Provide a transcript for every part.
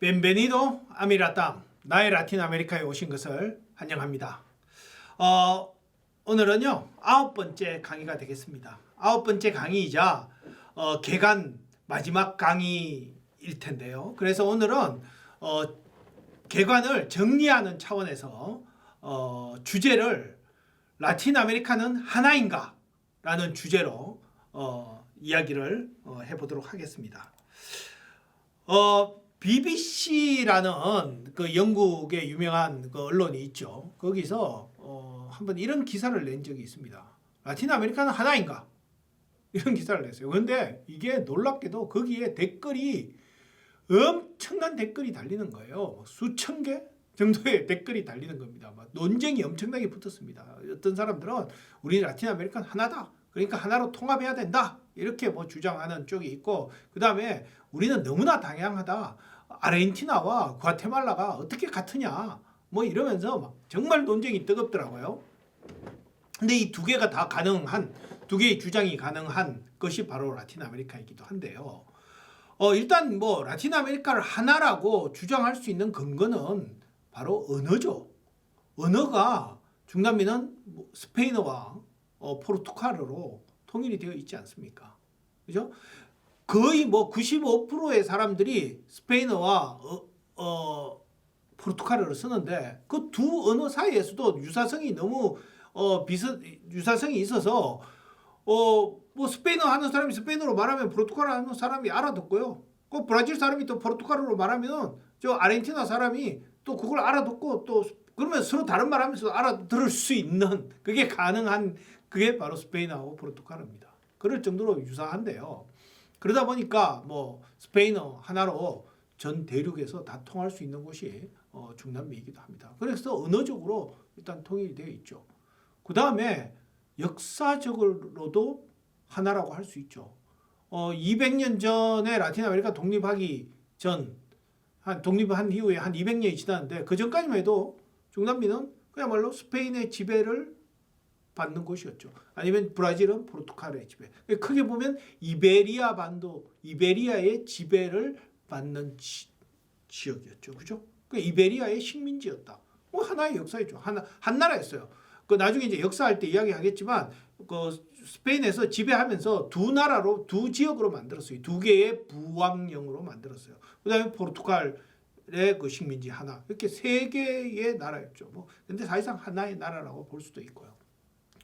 벤베니도 아미라땅 나의 라틴 아메리카에 오신 것을 환영합니다. 어, 오늘은요 아홉 번째 강의가 되겠습니다. 아홉 번째 강의이자 어, 개간 마지막 강의일 텐데요. 그래서 오늘은 어, 개관을 정리하는 차원에서 어, 주제를 라틴 아메리카는 하나인가 라는 주제로 어, 이야기를 어, 해보도록 하겠습니다. 어, BBC라는 그 영국의 유명한 그 언론이 있죠. 거기서 어, 한번 이런 기사를 낸 적이 있습니다. 라틴 아메리카는 하나인가? 이런 기사를 냈어요. 그런데 이게 놀랍게도 거기에 댓글이 엄청난 댓글이 달리는 거예요. 수천 개 정도의 댓글이 달리는 겁니다. 막 논쟁이 엄청나게 붙었습니다. 어떤 사람들은 우리 라틴 아메리카는 하나다. 그러니까 하나로 통합해야 된다. 이렇게 뭐 주장하는 쪽이 있고 그 다음에 우리는 너무나 다양하다. 아르헨티나와 과테말라가 어떻게 같으냐. 뭐 이러면서 막 정말 논쟁이 뜨겁더라고요. 근데 이 두 개가 다 가능한 두 개의 주장이 가능한 것이 바로 라틴 아메리카이기도 한데요. 어 일단 뭐 라틴 아메리카를 하나라고 주장할 수 있는 근거는 바로 언어죠. 언어가 중남미는 뭐 스페인어와 어, 포르투갈어로 통일이 되어 있지 않습니까? 그죠? 거의 뭐 95%의 사람들이 스페인어와 어, 어, 포르투갈어를 쓰는데 그 두 언어 사이에서도 유사성이 너무 어, 비슷 유사성이 있어서 어, 뭐 스페인어 하는 사람이 스페인어로 말하면 포르투갈어 하는 사람이 알아듣고요. 그 브라질 사람이 또 포르투갈어로 말하면 저 아르헨티나 사람이 또 그걸 알아듣고 또 그러면 서로 다른 말하면서 알아들을 수 있는 그게 가능한 그게 바로 스페인어하고 포르투갈어입니다. 그럴 정도로 유사한데요. 그러다 보니까 뭐 스페인어 하나로 전 대륙에서 다 통할 수 있는 곳이 어, 중남미이기도 합니다. 그래서 언어적으로 일단 통일이 되어 있죠. 그 다음에 역사적으로도 하나라고 할 수 있죠. 어, 200년 전에 라틴 아메리카 독립하기 전, 한 독립한 이후에 한 200년이 지났는데 그 전까지만 해도 중남미는 그야말로 스페인의 지배를 받는 곳이었죠. 아니면 브라질은 포르투갈의 지배. 크게 보면 이베리아 반도, 이베리아의 지배를 받는 지, 지역이었죠. 그죠? 그 이베리아의 식민지였다. 뭐 하나의 역사였죠. 하나 한 나라였어요. 그 나중에 이제 역사할 때 이야기하겠지만 그 스페인에서 지배하면서 두 나라로 두 지역으로 만들었어요. 두 개의 부왕령으로 만들었어요. 그다음에 포르투갈의 그 식민지 하나 이렇게 세 개의 나라였죠. 뭐 근데 사실상 하나의 나라라고 볼 수도 있고요.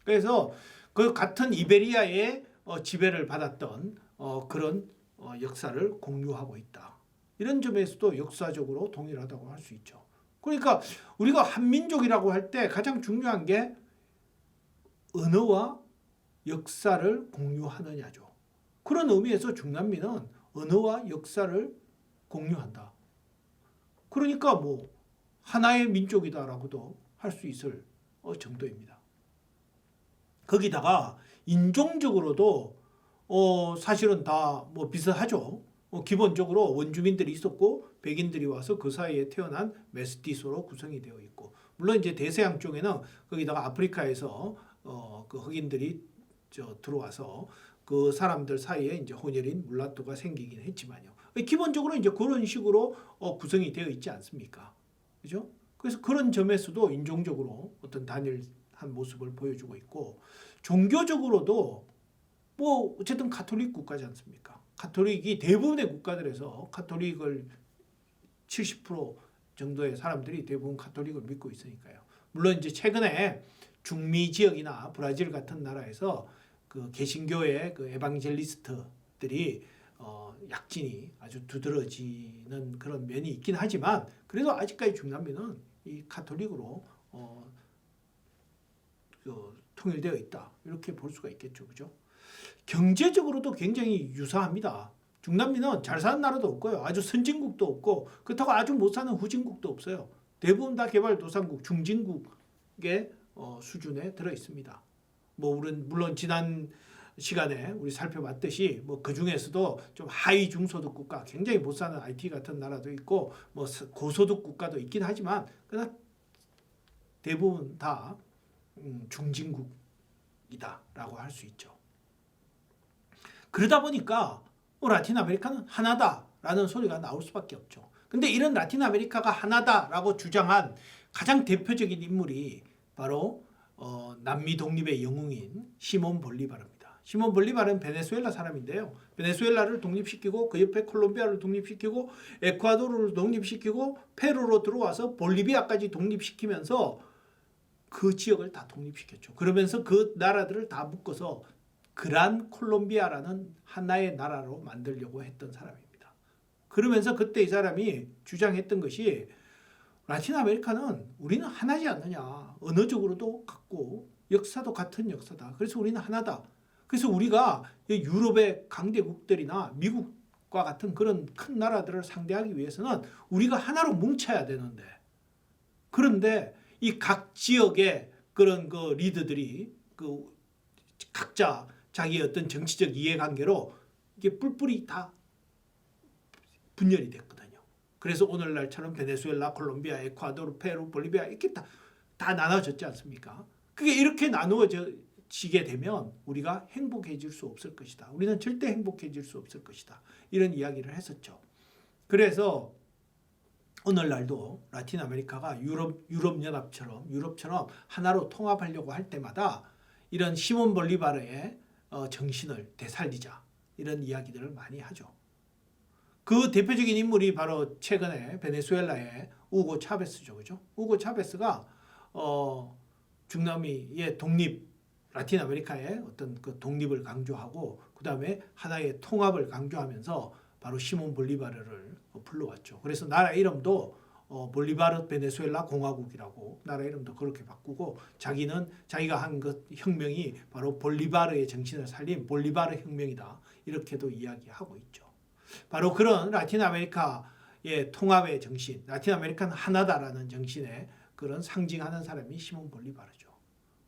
그래서 그 같은 이베리아의 어, 지배를 받았던 어, 그런 어, 역사를 공유하고 있다. 이런 점에서도 역사적으로 동일하다고 할 수 있죠. 그러니까 우리가 한민족이라고 할 때 가장 중요한 게 언어와 역사를 공유하느냐죠. 그런 의미에서 중남미는 언어와 역사를 공유한다. 그러니까 뭐 하나의 민족이다라고도 할 수 있을 어, 정도입니다. 거기다가 인종적으로도 어, 사실은 다 뭐 비슷하죠. 어, 기본적으로 원주민들이 있었고 백인들이 와서 그 사이에 태어난 메스티소로 구성이 되어 있고 물론 이제 대서양 쪽에는 거기다가 아프리카에서 어, 그 흑인들이 저 들어와서 그 사람들 사이에 이제 혼혈인 물라토가 생기긴 했지만요. 기본적으로 이제 그런 식으로 어, 구성이 되어 있지 않습니까? 그죠? 그래서 그런 점에서도 인종적으로 어떤 단일 한 모습을 보여주고 있고 종교적으로도 뭐 어쨌든 가톨릭 국가지 않습니까? 가톨릭이 대부분의 국가들에서 가톨릭을 70% 정도의 사람들이 대부분 가톨릭을 믿고 있으니까요. 물론 이제 최근에 중미 지역이나 브라질 같은 나라에서 그 개신교의 그 에방젤리스트들이 어, 약진이 아주 두드러지는 그런 면이 있긴 하지만 그래도 아직까지 중남미는 이 가톨릭으로 어, 그 통일되어 있다 이렇게 볼 수가 있겠죠, 그죠? 경제적으로도 굉장히 유사합니다. 중남미는 잘 사는 나라도 없고요, 아주 선진국도 없고 그렇다고 아주 못 사는 후진국도 없어요. 대부분 다 개발도상국, 중진국의 어, 수준에 들어 있습니다. 뭐 우리는 물론 지난 시간에 우리 살펴봤듯이 뭐 그 중에서도 좀 하위 중소득 국가 굉장히 못 사는 IT 같은 나라도 있고 뭐 고소득 국가도 있긴 하지만 그러나 대부분 다 음, 중진국이다라고 할 수 있죠. 그러다 보니까 뭐 라틴 아메리카는 하나다 하나다라는 소리가 나올 수밖에 없죠. 근데 이런 라틴 아메리카가 하나다라고 주장한 가장 대표적인 인물이 바로 어, 남미 독립의 영웅인 시몬 볼리바르입니다. 시몬 볼리바르는 베네수엘라 사람인데요. 베네수엘라를 독립시키고 그 옆에 콜롬비아를 독립시키고 에콰도르를 독립시키고 페루로 들어와서 볼리비아까지 독립시키면서 그 지역을 다 독립시켰죠. 그러면서 그 나라들을 다 묶어서 그란 콜롬비아라는 하나의 나라로 만들려고 했던 사람입니다. 그러면서 그때 이 사람이 주장했던 것이 라틴 아메리카는 우리는 하나지 않느냐. 언어적으로도 같고 역사도 같은 역사다. 그래서 우리는 하나다. 그래서 우리가 이 유럽의 강대국들이나 미국과 같은 그런 큰 나라들을 상대하기 위해서는 우리가 하나로 뭉쳐야 되는데 그런데 이 각 지역의 그런 그 리더들이 그 각자 자기의 어떤 정치적 이해관계로 이게 뿔뿔이 다 분열이 됐거든요. 그래서 오늘날처럼 베네수엘라, 콜롬비아, 에콰도르, 페루, 볼리비아 이렇게 다, 다 나눠졌지 않습니까? 그게 이렇게 나누어지게 되면 우리가 행복해질 수 없을 것이다. 우리는 절대 행복해질 수 없을 것이다. 이런 이야기를 했었죠. 그래서 오늘날도 라틴 아메리카가 유럽 유럽 연합처럼 유럽처럼 하나로 통합하려고 할 때마다 이런 시몬 볼리바르의 어, 정신을 되살리자 이런 이야기들을 많이 하죠. 그 대표적인 인물이 바로 최근에 베네수엘라의 우고 차베스죠, 그죠? 우고 차베스가 어, 중남미의 독립, 라틴 아메리카의 어떤 그 독립을 강조하고 그 다음에 하나의 통합을 강조하면서 바로 시몬 볼리바르를 어, 불러왔죠. 그래서 나라 이름도 어, 볼리바르 베네수엘라 공화국이라고 나라 이름도 그렇게 바꾸고 자기는 자기가 한 그 혁명이 바로 볼리바르의 정신을 살린 볼리바르 혁명이다 이렇게도 이야기하고 있죠. 바로 그런 라틴 아메리카의 통합의 정신, 라틴 아메리카는 하나다라는 정신의 그런 상징하는 사람이 시몬 볼리바르죠.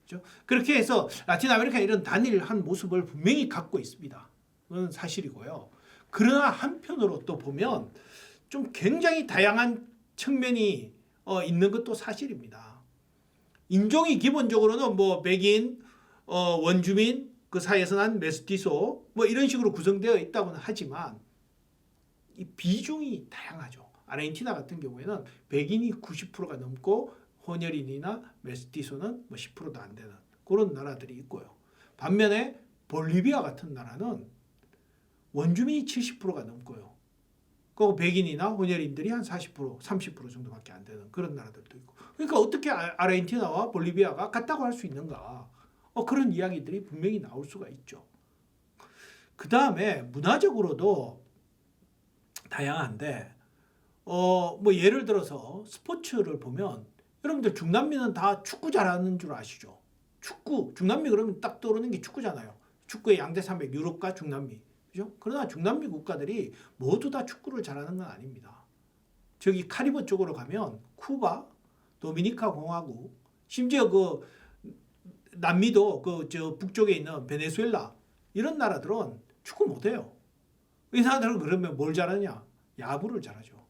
그렇죠? 그렇게 해서 라틴 아메리카 이런 단일한 모습을 분명히 갖고 있습니다. 그건 사실이고요. 그러나 한편으로 또 보면 좀 굉장히 다양한 측면이 어, 있는 것도 사실입니다. 인종이 기본적으로는 뭐 백인, 어, 원주민, 그 사이에서 난 메스티소 뭐 이런 식으로 구성되어 있다고는 하지만 이 비중이 다양하죠. 아르헨티나 같은 경우에는 백인이 90%가 넘고 혼혈인이나 메스티소는 뭐 10%도 안 되는 그런 나라들이 있고요. 반면에 볼리비아 같은 나라는 원주민이 70%가 넘고요. 그 백인이나 혼혈인들이 한 40%, 30% 정도밖에 안 되는 그런 나라들도 있고. 그러니까 어떻게 아- 아르헨티나와 볼리비아가 같다고 할 수 있는가? 어, 그런 이야기들이 분명히 나올 수가 있죠. 그 다음에 문화적으로도 다양한데, 어, 뭐 예를 들어서 스포츠를 보면 여러분들 중남미는 다 축구 잘하는 줄 아시죠? 축구, 중남미 그러면 딱 떠오르는 게 축구잖아요. 축구의 양대 산맥 유럽과 중남미. 그죠? 그러나 중남미 국가들이 모두 다 축구를 잘하는 건 아닙니다. 저기 카리브 쪽으로 가면 쿠바, 도미니카 공화국, 심지어 그 남미도 그 저 북쪽에 있는 베네수엘라 이런 나라들은 축구 못해요. 이 사람들은 그러면 뭘 잘하냐? 야구를 잘하죠.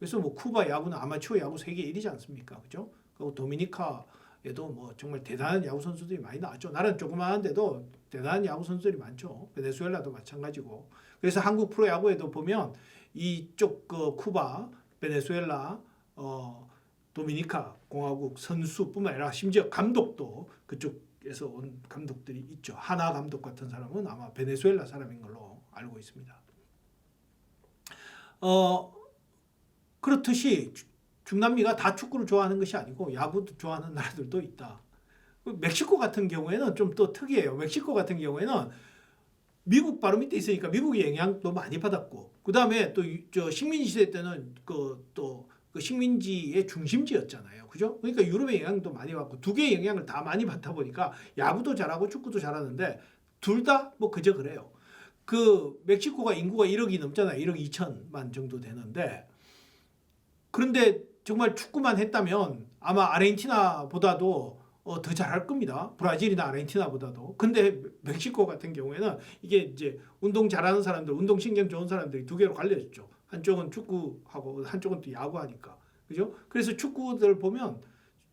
그래서 뭐 쿠바 야구는 아마추어 야구 세계 1위지 않습니까? 그죠? 그리고 도미니카 에도 뭐 정말 대단한 야구 선수들이 많이 나왔죠. 나라는 조그마한데도 대단한 야구 선수들이 많죠. 베네수엘라도 마찬가지고. 그래서 한국 프로 야구에도 보면 이쪽 그 쿠바, 베네수엘라, 어, 도미니카 공화국 선수뿐만 아니라 심지어 감독도 그쪽에서 온 감독들이 있죠. 하나 감독 같은 사람은 아마 베네수엘라 사람인 걸로 알고 있습니다. 어 그렇듯이 주- 중남미가 다 축구를 좋아하는 것이 아니고 야구도 좋아하는 나라들도 있다. 그 멕시코 같은 경우에는 좀 또 특이해요. 멕시코 같은 경우에는 미국 바로 밑에 있으니까 미국의 영향도 많이 받았고 그 다음에 또 저 식민지 시대 때는 그또 그 식민지의 중심지였잖아요. 그죠? 그러니까 유럽의 영향도 많이 받고 두 개의 영향을 다 많이 받다 보니까 야구도 잘하고 축구도 잘하는데 둘 다 뭐 그저 그래요. 그 멕시코가 인구가 1억이 넘잖아요. 1억 2천만 정도 되는데 그런데 정말 축구만 했다면 아마 아르헨티나보다도 어, 더 잘할 겁니다. 브라질이나 아르헨티나보다도. 근데 멕시코 같은 경우에는 이게 이제 운동 잘하는 사람들, 운동 신경 좋은 사람들이 두 개로 갈려졌죠. 한쪽은 축구하고 한쪽은 또 야구하니까. 그죠? 그래서 축구들 보면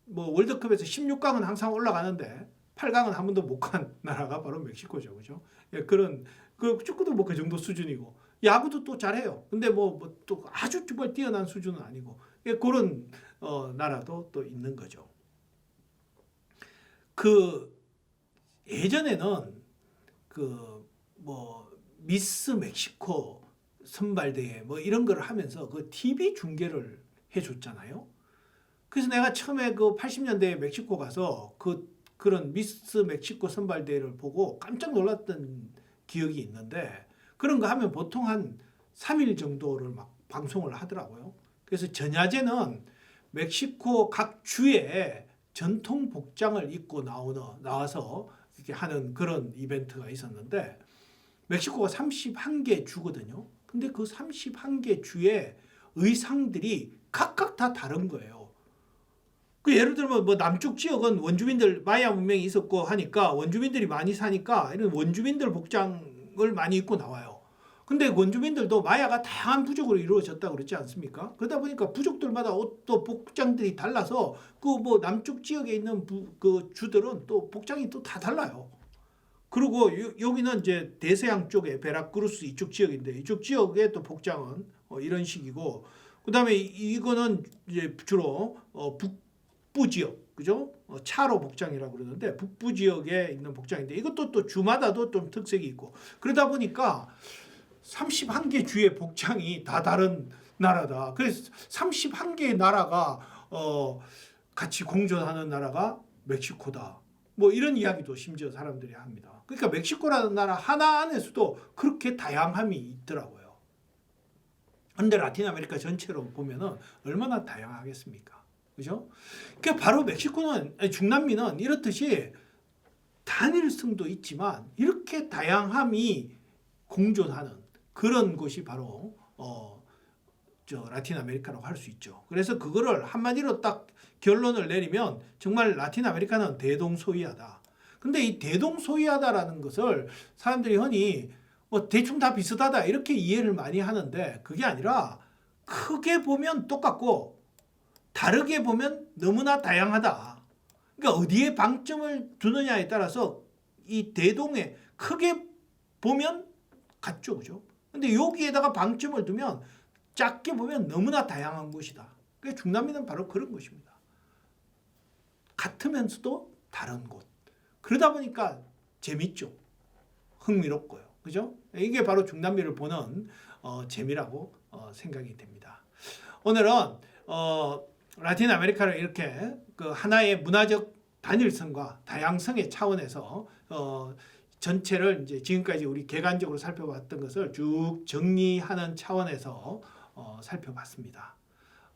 뭐 월드컵에서 16강은 항상 올라가는데 8강은 한 번도 못 간 나라가 바로 멕시코죠. 그죠? 예, 그런 그 축구도 뭐 그 정도 수준이고 야구도 또 잘해요. 근데 뭐 또 아주 정말 뛰어난 수준은 아니고 예, 그런 어, 나라도 또 있는 거죠. 그 예전에는 그 뭐 미스 멕시코 선발대회 뭐 이런 걸 하면서 그 TV 중계를 해줬잖아요. 그래서 내가 처음에 그 80년대에 멕시코 가서 그 그런 미스 멕시코 선발대회를 보고 깜짝 놀랐던 기억이 있는데 그런 거 하면 보통 한 3일 정도를 막 방송을 하더라고요. 그래서 전야제는 멕시코 각 주에 전통 복장을 입고 나오는 나와서 이렇게 하는 그런 이벤트가 있었는데 멕시코가 31개 주거든요. 근데 그 31개 주의 의상들이 각각 다 다른 거예요. 그 예를 들면 뭐 남쪽 지역은 원주민들 마야 문명이 있었고 하니까 원주민들이 많이 사니까 이런 원주민들 복장 을 많이 입고 나와요. 근데 원주민들도 마야가 다양한 부족으로 이루어졌다 그랬지 않습니까? 그러다 보니까 부족들마다 옷도 복장들이 달라서 그 뭐 남쪽 지역에 있는 부, 그 주들은 또 복장이 또 다 달라요. 그리고 요- 여기는 이제 대서양 쪽에 베라크루스 이쪽 지역인데 이쪽 지역의 또 복장은 어, 이런 식이고 그다음에 이- 이거는 이제 주로 어, 북부 지역 그죠? 어, 차로 복장이라고 그러는데 북부 지역에 있는 복장인데 이것도 또 주마다도 좀 특색이 있고 그러다 보니까 31개 주의 복장이 다 다른 나라다. 그래서 31개의 나라가 어 같이 공존하는 나라가 멕시코다. 뭐 이런 이야기도 심지어 사람들이 합니다. 그러니까 멕시코라는 나라 하나 안에서도 그렇게 다양함이 있더라고요. 근데 라틴 아메리카 전체로 보면은 얼마나 다양하겠습니까? 그죠? 그 바로 멕시코는 중남미는 이렇듯이 단일성도 있지만 이렇게 다양함이 공존하는 그런 곳이 바로 어, 저 라틴 아메리카라고 할 수 있죠. 그래서 그거를 한마디로 딱 결론을 내리면 정말 라틴 아메리카는 대동소이하다. 근데 이 대동소이하다라는 것을 사람들이 흔히 뭐 대충 다 비슷하다 이렇게 이해를 많이 하는데 그게 아니라 크게 보면 똑같고 다르게 보면 너무나 다양하다. 그러니까 어디에 방점을 두느냐에 따라서 이 대동에 크게 보면 같죠, 그죠? 근데 여기에다가 방점을 두면 작게 보면 너무나 다양한 곳이다. 그 중남미는 바로 그런 곳입니다. 같으면서도 다른 곳. 그러다 보니까 재밌죠. 흥미롭고요. 그죠? 이게 바로 중남미를 보는 어, 재미라고 어, 생각이 됩니다. 오늘은 어, 라틴 아메리카를 이렇게 그 하나의 문화적 단일성과 다양성의 차원에서 어, 전체를 이제 지금까지 우리 개관적으로 살펴봤던 것을 쭉 정리하는 차원에서 어, 살펴봤습니다.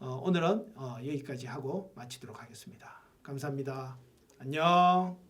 어, 오늘은 어, 여기까지 하고 마치도록 하겠습니다. 감사합니다. 안녕.